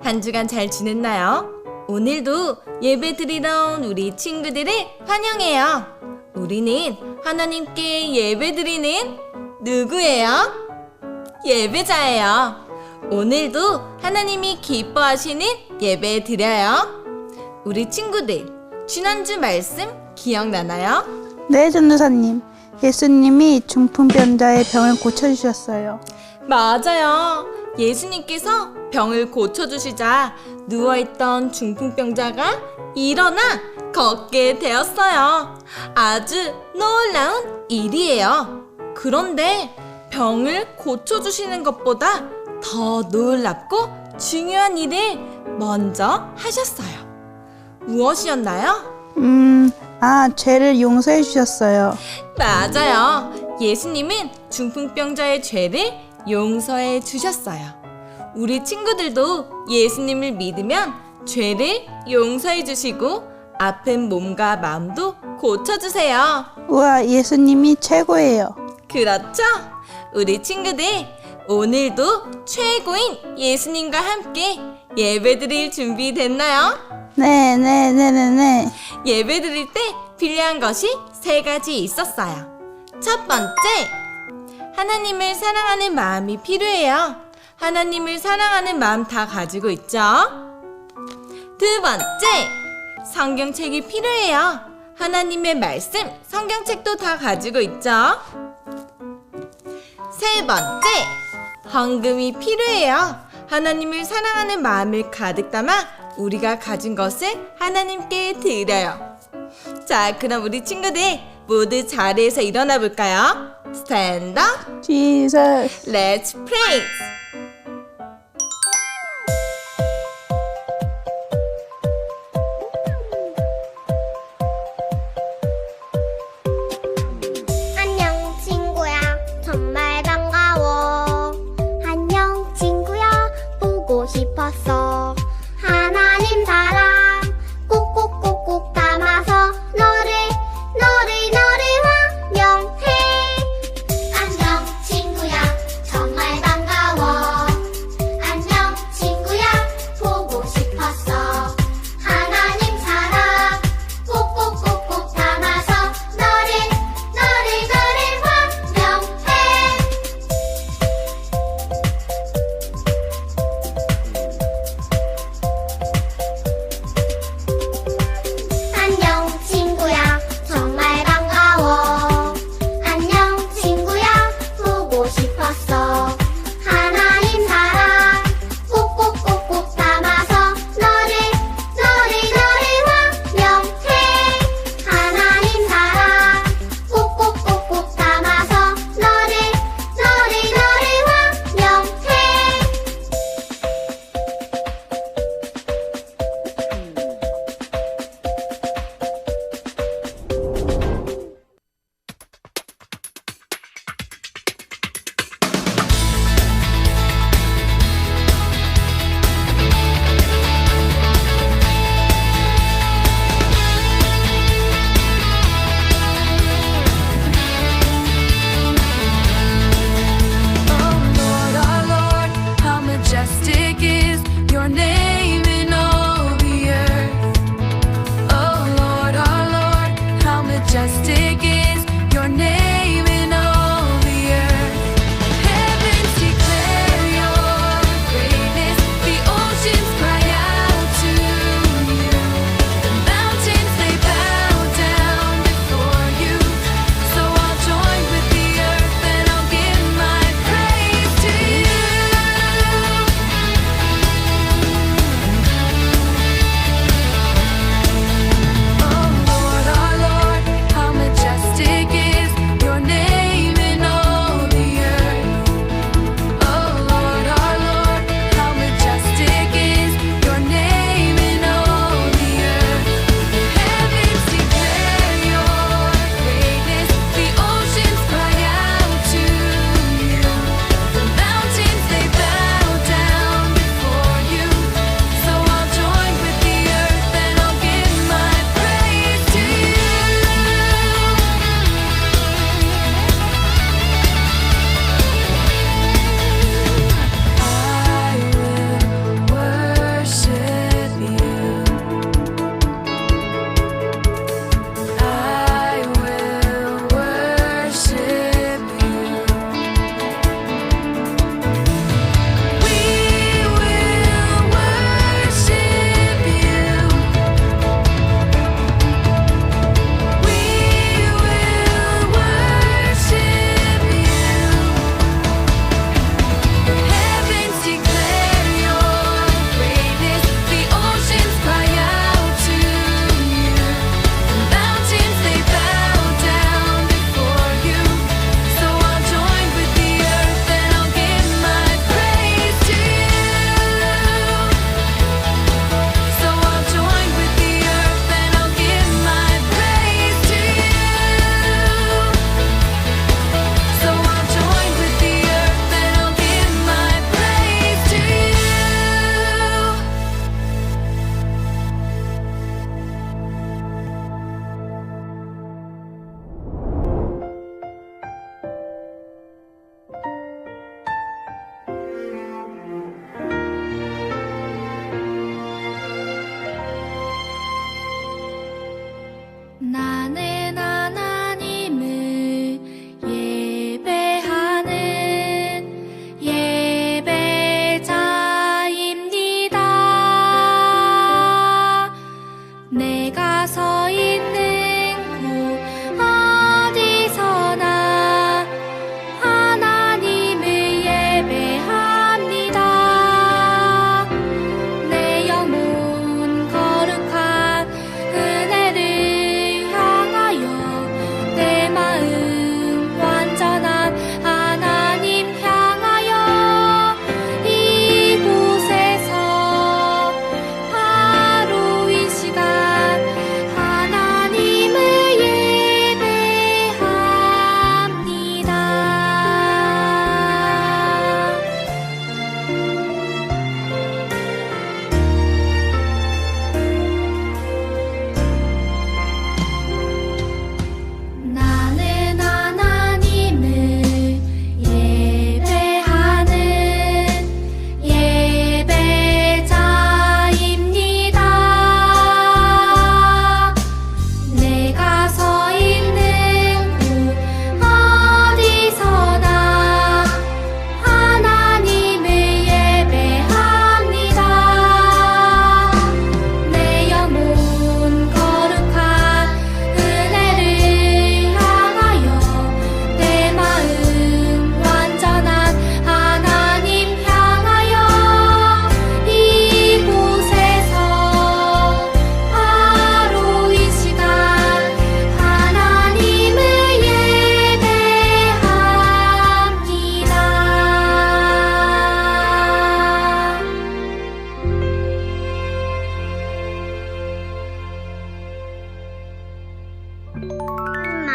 한 주간 잘 지냈나요? 오늘도 예배 드리러 온 우리 친구들을 환영해요. 우리는 하나님께 예배 드리는 누구예요? 예배자예요. 오늘도 하나님이 기뻐하시는 예배 드려요. 우리 친구들, 지난주 말씀 기억나나요? 네, 전도사님. 예수님이 중풍병자의 병을 고쳐주셨어요. 맞아요. 예수님께서 병을 고쳐주시자 누워있던 중풍병자가 일어나 걷게 되었어요. 아주 놀라운 일이에요. 그런데 병을 고쳐주시는 것보다 더 놀랍고 중요한 일을 먼저 하셨어요. 무엇이었나요? 음, 아, 죄를 용서해 주셨어요. 맞아요. 예수님은 중풍병자의 죄를 용서해 주셨어요. 우리 친구들도 예수님을 믿으면 죄를 용서해 주시고 아픈 몸과 마음도 고쳐 주세요. 우와, 예수님이 최고예요. 그렇죠? 우리 친구들 오늘도 최고인 예수님과 함께 예배 드릴 준비 됐나요? 네, 네, 네, 네, 네. 예배 드릴 때 필요한 것이 세 가지 있었어요. 첫 번째, 하나님을 사랑하는 마음이 필요해요. 하나님을 사랑하는 마음 다 가지고 있죠? 두 번째, 성경책이 필요해요. 하나님의 말씀, 성경책도 다 가지고 있죠? 세 번째, 헌금이 필요해요. 하나님을 사랑하는 마음을 가득 담아 우리가 가진 것을 하나님께 드려요. 자, 그럼 우리 친구들 모두 자리에서 일어나 볼까요? 스탠드업, Jesus. 렛츠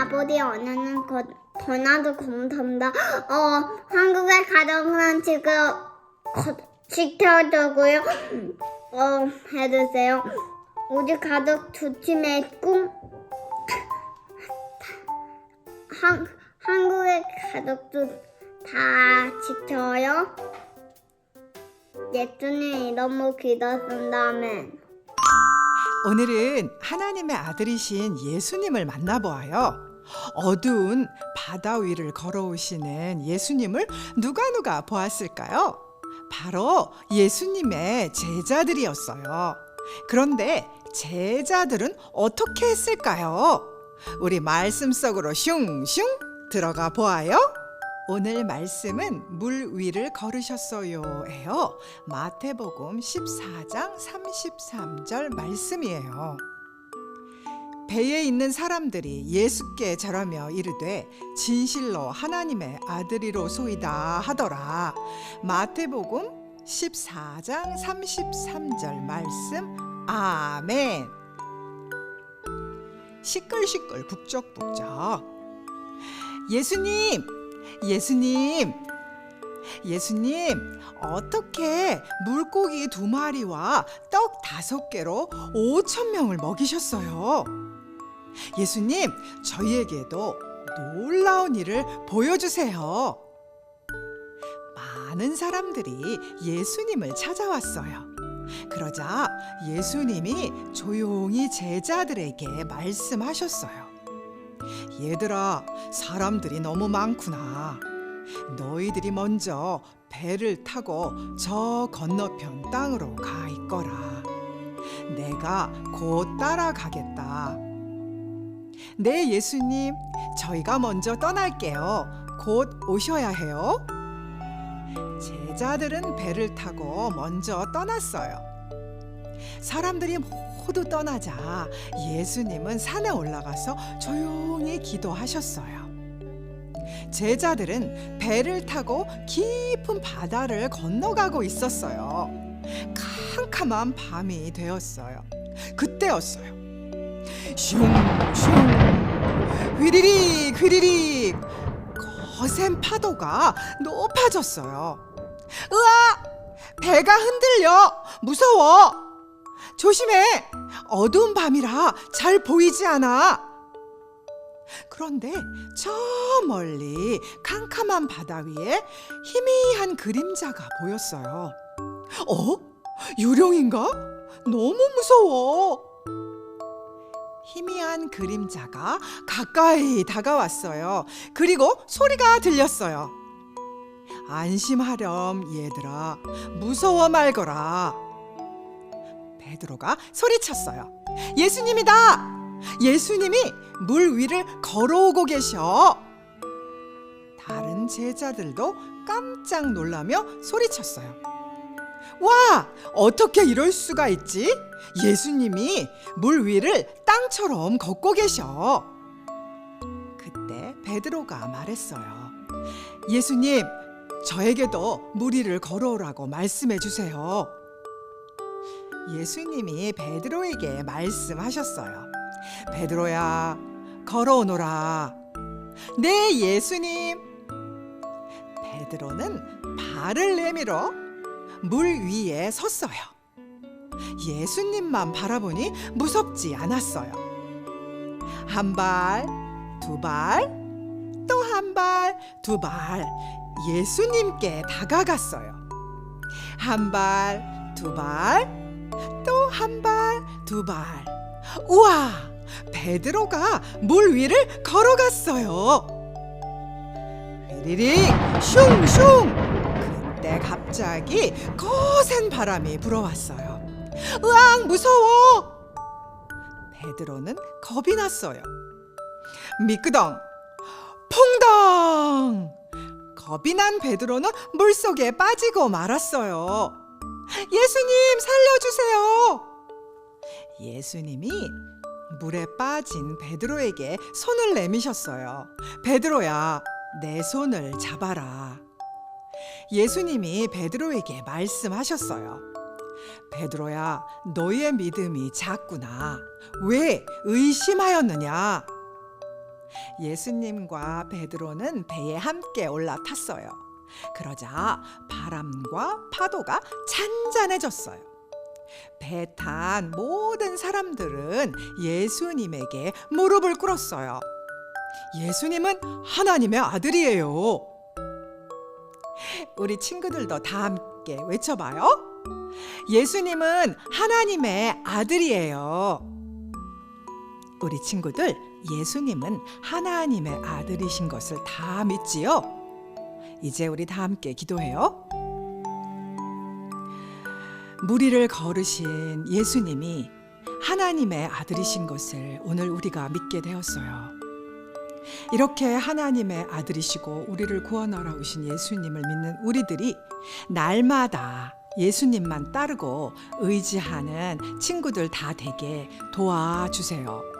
아버지 언어는 거, 권한도 공통다. 어, 한국의 가정은 지금 거, 지켜주고요. 어, 해주세요. 우리 가족 조심해 꿈. 한, 한국의 가족도 다 지켜요. 예수님 이름으로 기도한다면. 오늘은 하나님의 아들이신 예수님을 만나보아요. 어두운 바다 위를 걸어오시는 예수님을 누가 누가 보았을까요? 바로 예수님의 제자들이었어요. 그런데 제자들은 어떻게 했을까요? 우리 말씀 속으로 슝슝 들어가 보아요. 오늘 말씀은 물 위를 걸으셨어요예요. 마태복음 14장 33절 말씀이에요. 배에 있는 사람들이 예수께 절하며 이르되 진실로 하나님의 아들이로소이다 하더라. 마태복음 14장 33절 말씀 아멘. 시끌시끌 북적북적 예수님 예수님 예수님 어떻게 물고기 두 마리와 떡 다섯 개로 오천 명을 먹이셨어요? 예수님 저희에게도 놀라운 일을 보여주세요. 많은 사람들이 예수님을 찾아왔어요. 그러자 예수님이 조용히 제자들에게 말씀하셨어요. 얘들아, 사람들이 너무 많구나. 너희들이 먼저 배를 타고 저 건너편 땅으로 가 있거라. 내가 곧 따라가겠다. 네, 예수님. 저희가 먼저 떠날게요. 곧 오셔야 해요. 제자들은 배를 타고 먼저 떠났어요. 사람들이 모두 떠나자 예수님은 산에 올라가서 조용히 기도하셨어요. 제자들은 배를 타고 깊은 바다를 건너가고 있었어요. 캄캄한 밤이 되었어요. 그때였어요. 슝슝 휘리릭 휘리릭 거센 파도가 높아졌어요. 으아! 배가 흔들려! 무서워! 조심해! 어두운 밤이라 잘 보이지 않아. 그런데 저 멀리 캄캄한 바다 위에 희미한 그림자가 보였어요. 어? 유령인가? 너무 무서워. 희미한 그림자가 가까이 다가왔어요. 그리고 소리가 들렸어요. 안심하렴 얘들아 무서워 말거라 베드로가 소리쳤어요. 예수님이다! 예수님이 물 위를 걸어오고 계셔. 다른 제자들도 깜짝 놀라며 소리쳤어요. 와! 어떻게 이럴 수가 있지? 예수님이 물 위를 땅처럼 걷고 계셔. 그때 베드로가 말했어요. 예수님 저에게도 물 위를 걸어오라고 말씀해 주세요. 예수님이 베드로에게 말씀하셨어요. 베드로야, 걸어오너라. 네, 예수님. 베드로는 발을 내밀어 물 위에 섰어요. 예수님만 바라보니 무섭지 않았어요. 한 발, 두 발, 또 한 발, 두 발. 예수님께 다가갔어요. 한 발, 두 발, 또 한 발, 두 발. 우와! 베드로가 물 위를 걸어갔어요. 휘리릭 슝슝! 그때 갑자기 거센 바람이 불어왔어요. 으앙 무서워! 베드로는 겁이 났어요. 미끄덩 퐁당! 겁이 난 베드로는 물속에 빠지고 말았어요. 예수님 살려주세요. 예수님이 물에 빠진 베드로에게 손을 내미셨어요. 베드로야, 내 손을 잡아라. 예수님이 베드로에게 말씀하셨어요. 베드로야, 너의 믿음이 작구나. 왜 의심하였느냐? 예수님과 베드로는 배에 함께 올라탔어요. 그러자 바람과 파도가 잔잔해졌어요. 배 탄 모든 사람들은 예수님에게 무릎을 꿇었어요. 예수님은 하나님의 아들이에요. 우리 친구들도 다 함께 외쳐봐요. 예수님은 하나님의 아들이에요. 우리 친구들, 예수님은 하나님의 아들이신 것을 다 믿지요? 이제 우리 다 함께 기도해요. 무리를 걸으신 예수님이 하나님의 아들이신 것을 오늘 우리가 믿게 되었어요. 이렇게 하나님의 아들이시고 우리를 구원하러 오신 예수님을 믿는 우리들이 날마다 예수님만 따르고 의지하는 친구들 다 되게 도와주세요.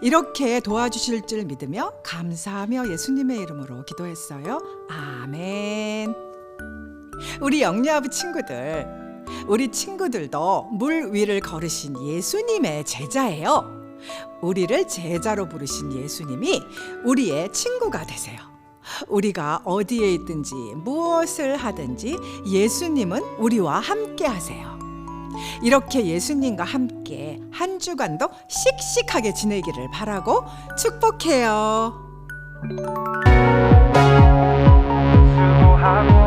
이렇게 도와주실 줄 믿으며 감사하며 예수님의 이름으로 기도했어요. 아멘. 우리 영리아부 친구들, 우리 친구들도 물 위를 걸으신 예수님의 제자예요. 우리를 제자로 부르신 예수님이 우리의 친구가 되세요. 우리가 어디에 있든지 무엇을 하든지 예수님은 우리와 함께 하세요. 이렇게 예수님과 함께 한 주간도 씩씩하게 지내기를 바라고 축복해요. 수고하고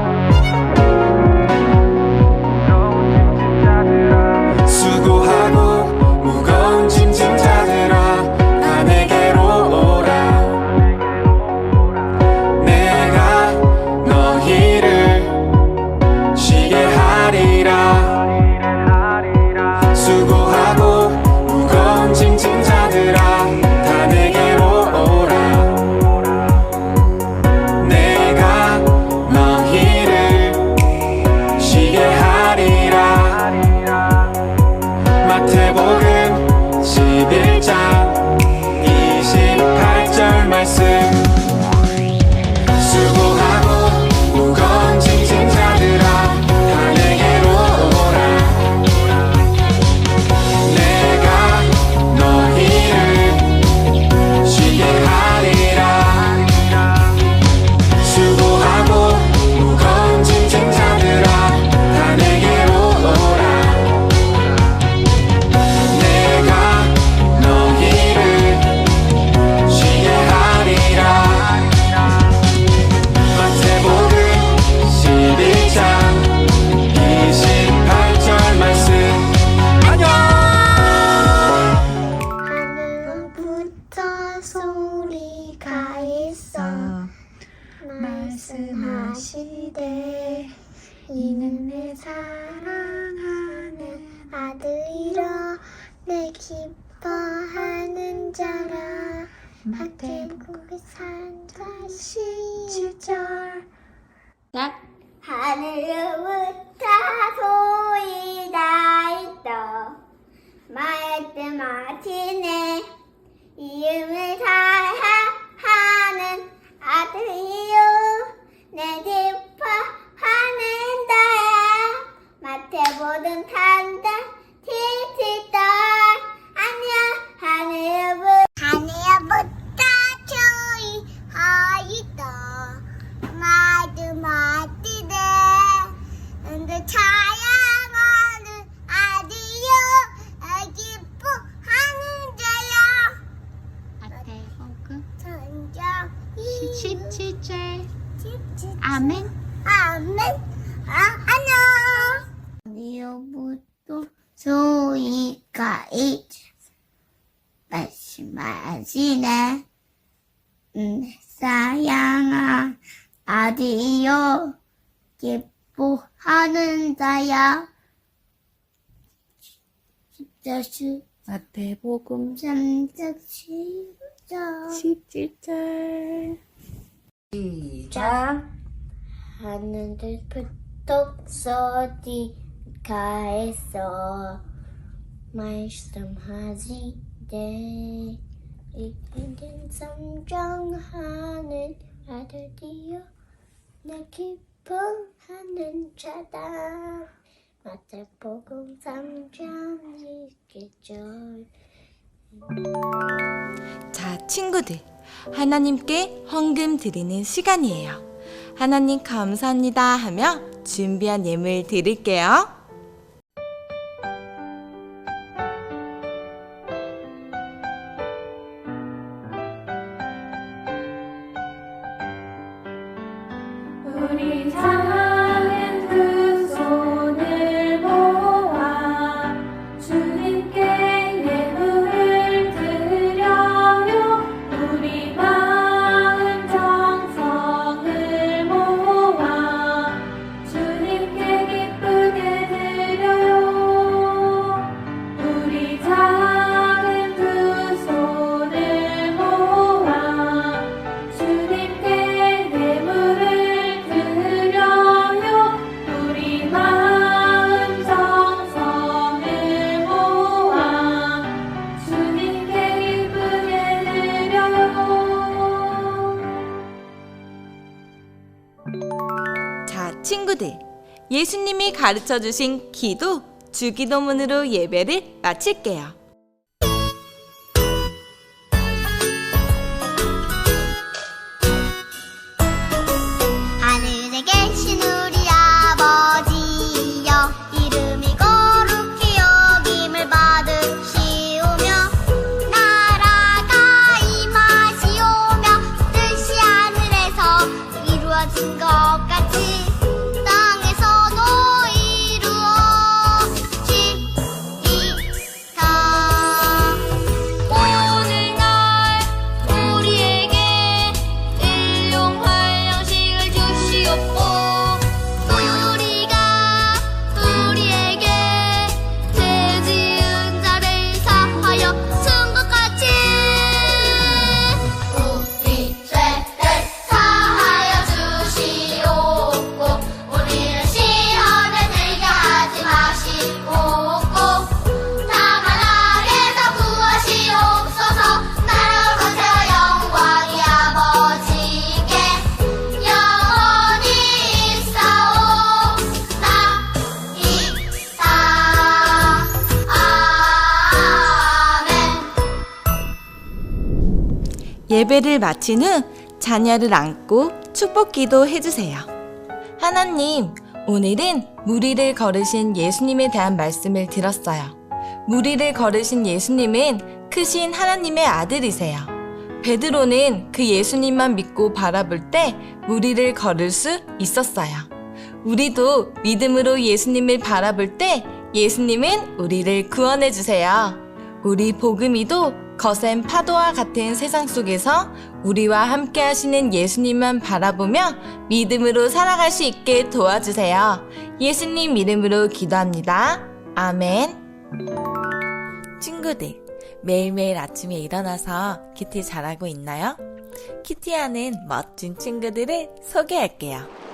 하 소리가 있 말씀하시네. 음, 사양한 아들이요 기뻐하는 자야. 십자수 마태복음 3장 10절. 17절. 시작. 하늘부터 소리 가 있어 말씀하시되 이는 성장하는 아들이여 내 기뻐하는 자다 마태복음 3장 2절 자, 친구들. 하나님께 헌금 드리는 시간이에요. 하나님 감사합니다 하며 준비한 예물 드릴게요. 가르쳐 주신 기도, 주기도문으로 예배를 마칠게요. 예배를 마친 후 자녀를 안고 축복기도 해주세요. 하나님, 오늘은 무리를 걸으신 예수님에 대한 말씀을 들었어요. 무리를 걸으신 예수님은 크신 하나님의 아들이세요. 베드로는 그 예수님만 믿고 바라볼 때 무리를 걸을 수 있었어요. 우리도 믿음으로 예수님을 바라볼 때 예수님은 우리를 구원해 주세요. 우리 복음이도 거센 파도와 같은 세상 속에서 우리와 함께 하시는 예수님만 바라보며 믿음으로 살아갈 수 있게 도와주세요. 예수님 이름으로 기도합니다. 아멘. 친구들, 매일매일 아침에 일어나서 키티 잘하고 있나요? 키티하는 멋진 친구들을 소개할게요.